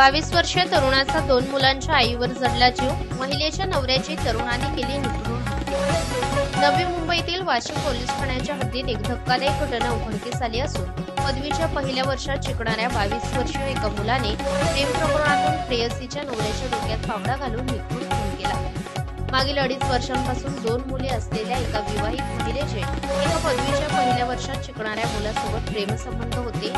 बावीस वर्षीय तरुणाचा दोन मुलांच्या आईवर जडला जीव. महिलेच्या नवऱ्याची तरुणाने केली निपुण नवी मुंबईतील वाशिम पोलीस ठाण्याच्या हद्दीत एक धक्कादायक घटना उघडकीस आली असून पदवीच्या पहिल्या वर्षात शिकणाऱ्या बावीस वर्षीय एका मुलाने प्रेम प्रकरणातून प्रेयसीच्या नवऱ्याच्या डोक्यात पावडा घालून निपुण मागील अडीच वर्षांपासून दोन मुले असलेल्या एका विवाहित महिलेचे एका पदवीच्या पहिल्या वर्षात शिकणाऱ्या मुलासोबत प्रेमसंबंध होते.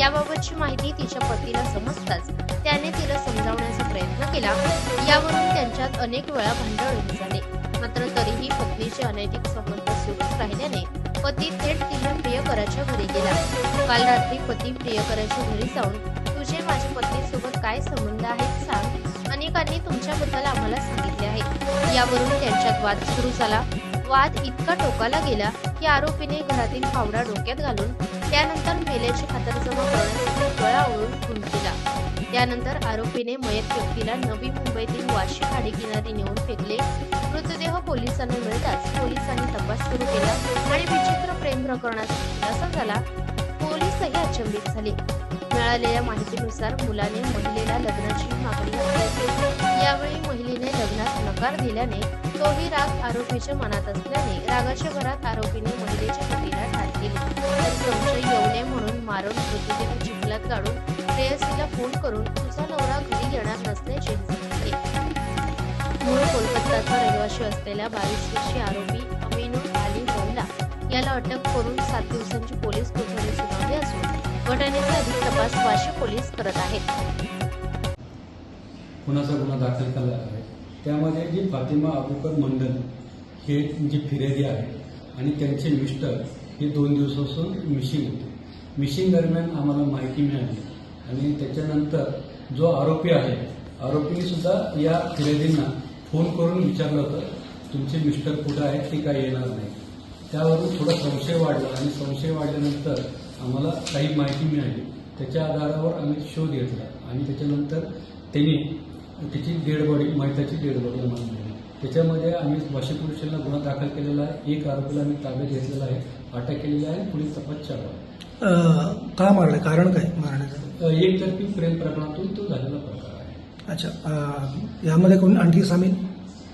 याबाबतची माहिती तिच्या पतीला समजताच त्याने तिला समजावण्याचा प्रयत्न केला. यावरून त्यांच्यात अनेक वेळा भांडण झाले. मात्र तरीही पत्नीचे अनैतिक संबंध सुरूच राहिल्याने पती थेट तिच्या प्रियकराच्या घरी गेला. काल रात्री पती प्रियकराच्या घरी जाऊन तुझे माझ्या पत्नीसोबत काय संबंध आहेत? सांग. अनेकांनी तुमच्याबद्दल आम्हाला सांगितले आहे. यावरून त्यांच्यात वाद सुरू झाला. वाद इतका टोकाला गेला की आरोपीने घरातील फावडा डोक्यात घालून त्यानंतर मेल्याची खातरजमा करण्यासाठी गळा ओळून खून केला. त्यानंतर आरोपीने मयत व्यक्तीला नवी मुंबईतील वाशी खाडीकिनारी नेऊन फेकले. मृतदेह पोलिसांना मिळताच पोलिसांनी तपास सुरू केला आणि विचित्र प्रेम प्रकरणाचा खुलासा झाला. पोलीसही अचंबित झाले. मिळालेल्या माहितीनुसार मुलाने महिलेला लग्नाची मागणी यावेळी महिलेने लग्नात नकार दिल्याने तोही राग आरोपीच्या मनात असल्याने रागाच्या भरात आरोपीने महिलेच्या पतीला ठार केली. तर संशय येऊ नये म्हणून मारून मृतदेह चिखलात काढून प्रेयसीला फोन करून तुझा नवरा घरी येणार नसल्याचे सांगितले मूळ कोलकाताचा रहिवाशी असलेला बावीस वर्षीय आरोपी अमिनू अली मौला याला अटक करून सात दिवसांची पोलीस कोठडी तपास वाशी पोलीस करत आहेत. खुनाचा गुन्हा दाखल केला आहे त्यामध्ये जी फातिमा अबुकर मंडल हे जी फिर्यादी आहे आणि त्यांचे मिस्टर हे दोन दिवसापासून मिशिंग होते. मिशिंग दरम्यान आम्हाला माहिती मिळाली आणि त्याच्यानंतर जो आरोपी आहे आरोपीने सुद्धा या फिर्यादींना फोन करून विचारलं होतं तुमचे मिस्टर कुठं आहेत ते काय येणार नाही. त्यावरून थोडा संशय वाढला आणि संशय वाढल्यानंतर आम्हाला काही माहिती मिळाली. त्याच्या आधारावर आम्ही शोध घेतला. आणि त्याच्यानंतर त्यांनी त्याची डेड बॉडी मैताची डेड बॉडी आम्हाला मिळाली. त्याच्यामध्ये आम्ही वाशिम पोलीस स्टेशनला गुन्हा दाखल केलेला आहे. एक आरोपीला आम्ही ताब्यात घेतलेला आहे. अटक केलेली आहे. पुढील तपास चालू आहे. का मारलं? कारण काय मारण्याचं? अ, एकतर्फी प्रेम प्रकरणातून तो झालेला प्रकार आहे. अच्छा यामध्ये कोण? आणखी सामील?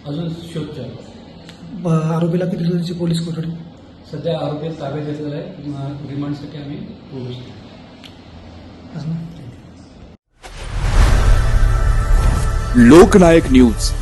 अजून शोध चालू आहे. आरोपीला किती दिवसाची पोलीस कोठडी? सध्या आरोपीला ताब्यात घेतलेला आहे. रिमांडसाठी आम्ही ना? लोकनायक न्यूज.